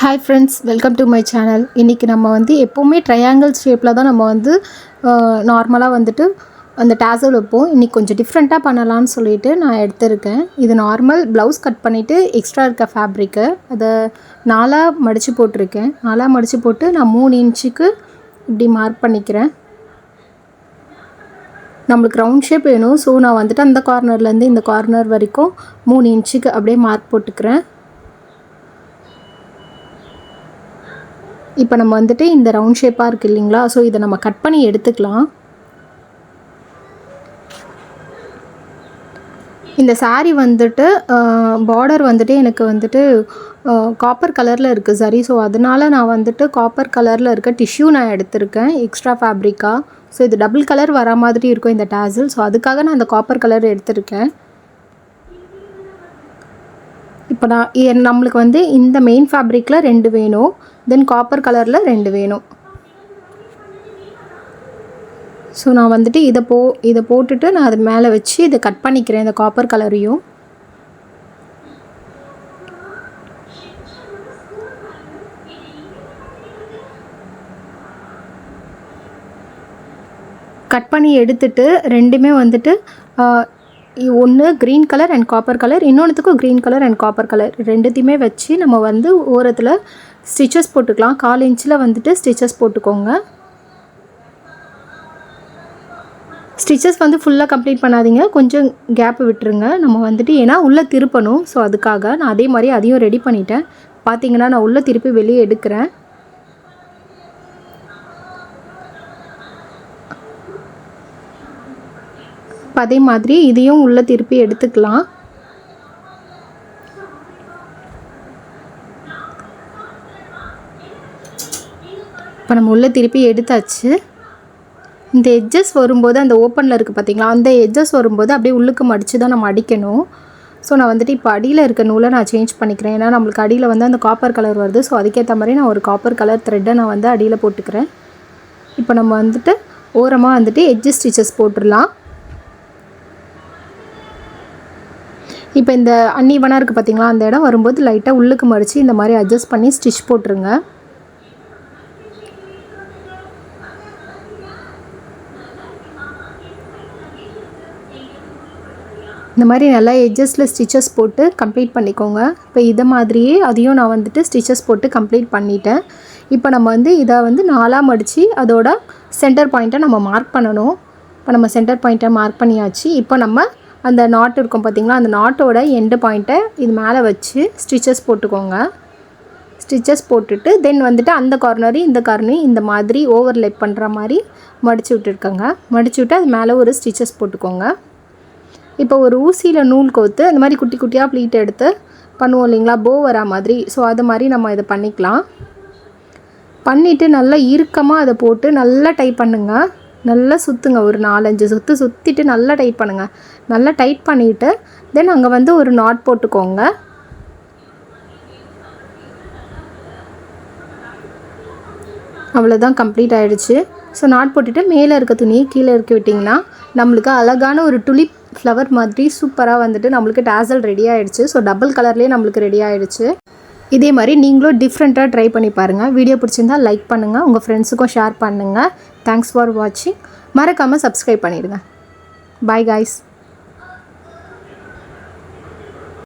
Hi friends welcome to my channel இன்றைக்கி நம்ம வந்து எப்போவுமே ட்ரையாங்கிள் ஷேப்பில் தான் நம்ம வந்து நார்மலாக வந்துட்டு அந்த டேசல் வைப்போம். இன்றைக்கி கொஞ்சம் டிஃப்ரெண்ட்டாக பண்ணலான்னு சொல்லிட்டு நான் எடுத்திருக்கேன். இது நார்மல் ப்ளவுஸ் கட் பண்ணிவிட்டு எக்ஸ்ட்ரா இருக்க ஃபேப்ரிக்கை அதை நாலாக மடித்து போட்டிருக்கேன். நாலாக மடித்து போட்டு நான் மூணு இன்ச்சுக்கு இப்படி மார்க் பண்ணிக்கிறேன். நம்மளுக்கு ரவுண்ட் ஷேப் வேணும். ஸோ நான் வந்துட்டு அந்த கார்னர்லேருந்து இந்த கார்னர் வரைக்கும் மூணு இன்ச்சுக்கு அப்படியே மார்க் போட்டுக்கிறேன். இப்போ நம்ம வந்துட்டு இந்த ரவுண்ட் ஷேப்பாக இருக்குது இல்லைங்களா? ஸோ இதை நம்ம கட் பண்ணி எடுத்துக்கலாம். இந்த சாரீ வந்துட்டு பார்டர் வந்துட்டு எனக்கு வந்துட்டு காப்பர் கலரில் இருக்குது சரி ஸோ அதனால நான் வந்துட்டு காப்பர் கலரில் இருக்க டிஷ்யூ நான் எடுத்திருக்கேன் எக்ஸ்ட்ரா ஃபேப்ரிக்காக ஸோ இது டபுள் கலர் வர மாதிரி இருக்கும் இந்த டேசில் ஸோ அதுக்காக நான் அந்த காப்பர் கலர் எடுத்திருக்கேன். இப்போ நான் நம்மளுக்கு வந்து இந்த மெயின் ஃபேப்ரிக்கில் ரெண்டு வேணும். தென் காப்பர் கலரில் ரெண்டு வேணும். ஸோ நான் வந்துட்டு இதை போ இதை போட்டுட்டு நான் அது மேலே வச்சு இதை கட் பண்ணிக்கிறேன் இந்த காப்பர் கலரையும் கட் பண்ணி எடுத்துட்டு ரெண்டுமே வந்துட்டு ஒன்று green colour and copper colour இன்னொன்றுத்துக்கும் green colour and copper colour ரெண்டுத்தையுமே வச்சு நம்ம வந்து ஓரத்தில் ஸ்டிச்சஸ் போட்டுக்கலாம். கால் இன்ச்சில் வந்துட்டு ஸ்டிச்சஸ் போட்டுக்கோங்க. ஸ்டிச்சஸ் வந்து ஃபுல்லாக கம்ப்ளீட் பண்ணாதீங்க. கொஞ்சம் கேப் விட்டுருங்க. நம்ம வந்துட்டு ஏன்னா உள்ளே திருப்பணும். ஸோ அதுக்காக நான் அதே மாதிரி அதையும் ரெடி பண்ணிட்டேன். பார்த்தீங்கன்னா நான் உள்ளே திருப்பி வெளியே எடுக்கிறேன். அதே மாதிரி இதையும் உள்ளே திருப்பி எடுத்துக்கலாம். இப்போ நம்ம உள்ளே திருப்பி எடுத்தாச்சு. இந்த எட்ஜஸ் வரும்போது அந்த ஓப்பனில் இருக்குது பார்த்தீங்களா அந்த எட்ஜஸ் வரும்போது அப்படியே உள்ளுக்கு மடித்து தான் நம்ம அடிக்கணும். ஸோ நான் வந்துட்டு இப்போ அடியில் இருக்க நூலை நான் சேஞ்ச் பண்ணிக்கிறேன். ஏன்னா நம்மளுக்கு அடியில் வந்து அந்த காப்பர் கலர் வருது. ஸோ அதுக்கேற்ற மாதிரி நான் ஒரு காப்பர் கலர் த்ரெட்டை நான் வந்து அடியில் போட்டுக்கிறேன். இப்போ நம்ம வந்துட்டு ஓரமாக வந்துட்டு எட்ஜ் ஸ்டிச்சஸ் போட்டுடலாம் இப்போ இந்த அன்னீவனாக இருக்குது பார்த்தீங்களா அந்த இடம் வரும்போது லைட்டாக உள்ளுக்கு மடித்து இந்த மாதிரி அட்ஜஸ்ட் பண்ணி ஸ்டிச் போட்டுருங்க. இந்த மாதிரி நல்லா எட்ஜஸில் ஸ்டிச்சஸ் போட்டு கம்ப்ளீட் பண்ணிக்கோங்க. இப்போ இதை மாதிரியே அதையும் நான் வந்துட்டு ஸ்டிச்சஸ் போட்டு கம்ப்ளீட் பண்ணிட்டேன். இப்போ நம்ம வந்து இதை வந்து நாலாக மடித்து அதோட சென்டர் பாயிண்ட்டை நம்ம மார்க் பண்ணணும். இப்போ நம்ம சென்டர் பாயிண்ட்டை மார்க் பண்ணியாச்சு. இப்போ நம்ம அந்த நாட் இருக்கும் பார்த்தீங்களா அந்த நாட்டோட எண்டு பாயிண்ட்டை இது மேலே வச்சு ஸ்டிச்சஸ் போட்டுக்கோங்க. ஸ்டிச்சஸ் போட்டுட்டு தென் வந்துட்டு அந்த கார்னரையும் இந்த கார்னரையும் இந்த மாதிரி ஓவர்லேப் பண்ணுற மாதிரி மடிச்சு விட்டுருக்கோங்க. மடித்து விட்டு அது மேலே ஒரு ஸ்டிச்சஸ் போட்டுக்கோங்க. இப்போ ஒரு ஊசியில் நூல் கோத்து அந்த மாதிரி குட்டி குட்டியாக ப்ளீட் எடுத்து பண்ணுவோம் இல்லைங்களா போ வரா மாதிரி. ஸோ அது மாதிரி நம்ம இதை பண்ணிக்கலாம். பண்ணிவிட்டு நல்லா இறுக்கமாக அதை போட்டு நல்லா டைப் பண்ணுங்கள் நல்லா சுற்றுங்க ஒரு நாலஞ்சு சுற்று சுற்றிட்டு நல்லா டைட் பண்ணுங்கள் நல்லா டைட் பண்ணிவிட்டு தென் அங்கே வந்து ஒரு நாட் போட்டுக்கோங்க. அவ்வளோதான் கம்ப்ளீட் ஆகிடுச்சு ஸோ நாட் போட்டுட்டு மேலே இருக்க துணியை கீழே இருக்க விட்டிங்கன்னா நம்மளுக்கு அழகான ஒரு துளிப் ஃப்ளவர் மாதிரி சூப்பராக வந்துட்டு நம்மளுக்கு டேசல் ரெடி ஆகிடுச்சு ஸோ டபுள் கலர்லேயே நம்மளுக்கு ரெடி ஆகிடுச்சு இதே மாதிரி நீங்களும் டிஃப்ரெண்ட்டாக ட்ரை பண்ணி பாருங்கள் வீடியோ பிடிச்சிருந்தா லைக் பண்ணுங்கள் உங்கள் ஃப்ரெண்ட்ஸுக்கும் ஷேர் பண்ணுங்கள் தேங்க்ஸ் ஃபார் வாட்சிங் மறக்காமல் சப்ஸ்கிரைப் பண்ணிடுங்க. Bye guys